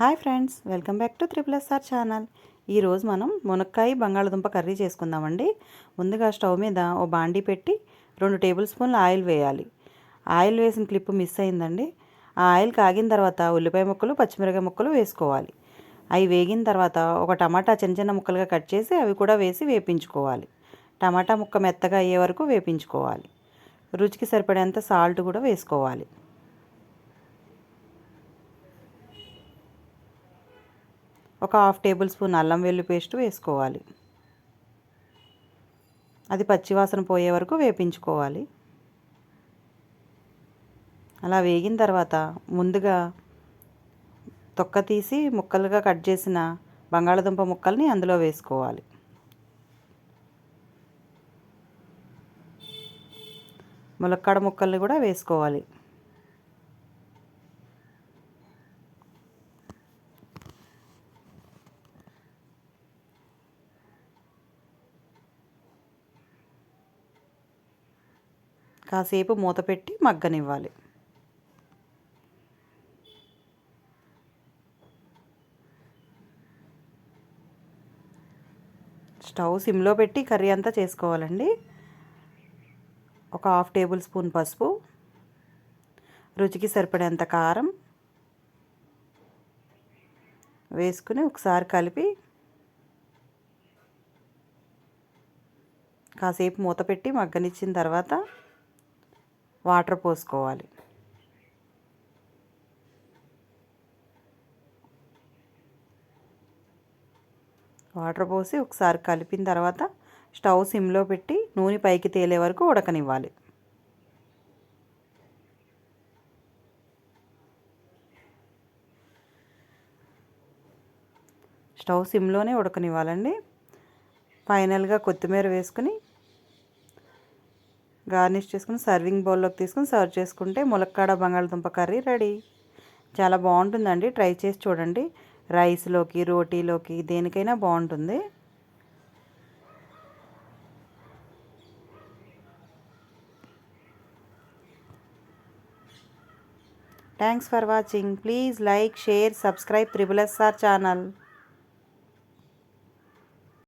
Hi friends welcome back to triple SR channel ఈరోజు మనం మునక్కాయ బంగాళదుంప కర్రీ చేసుకుందామండి. ముందుగా స్టవ్ మీద ఓ బాండీ పెట్టి రెండు టేబుల్ స్పూన్ల ఆయిల్ వేయాలి. ఆయిల్ వేసిన క్లిప్ మిస్ అయిందండి. ఆ ఆయిల్ కాగిన తర్వాత ఉల్లిపాయ ముక్కలు పచ్చిమిరకాయ ముక్కలు వేసుకోవాలి. అవి వేగిన తర్వాత ఒక టమాటా చిన్న చిన్న ముక్కలుగా కట్ చేసి అవి కూడా వేసి వేపించుకోవాలి. టమాటా ముక్క మెత్తగా అయ్యే వరకు వేపించుకోవాలి. రుచికి సరిపడేంత సాల్ట్ కూడా వేసుకోవాలి. ఒక హాఫ్ టేబుల్ స్పూన్ అల్లం వెల్లు పేస్ట్ వేసుకోవాలి. అది పచ్చివాసన పోయే వరకు వేపించుకోవాలి. అలా వేగిన తర్వాత ముందుగా తొక్క తీసి ముక్కలుగా కట్ చేసిన బంగాళదుంప ముక్కల్ని అందులో వేసుకోవాలి. ములక్కాడ ముక్కల్ని కూడా వేసుకోవాలి. కాసేపు మూత పెట్టి మగ్గనివ్వాలి. స్టవ్ సిమ్లో పెట్టి కర్రీ అంతా చేసుకోవాలండి. ఒక హాఫ్ టేబుల్ స్పూన్ పసుపు రుచికి సరిపడేంత కారం వేసుకుని ఒకసారి కలిపి కాసేపు మూత పెట్టి మగ్గనిచ్చిన తర్వాత వాటర్ పోసుకోవాలి. వాటర్ పోసి ఒకసారి కలిపిన తర్వాత స్టవ్ సిమ్లో పెట్టి నూనె పైకి తేలే వరకు ఉడకనివ్వాలి. స్టవ్ సిమ్లోనే ఉడకనివ్వాలండి. ఫైనల్గా కొత్తిమీర వేసుకుని గార్నిష్ చేసుకుని సర్వింగ్ బౌల్లోకి తీసుకుని సర్వ్ చేసుకుంటే ములక్కాడ బంగాళదుంప కర్రీ రెడీ. చాలా బాగుంటుందండి. ట్రై చేసి చూడండి. రైస్లోకి రోటీలోకి దేనికైనా బాగుంటుంది. Thanks for watching please like share subscribe triple SR channel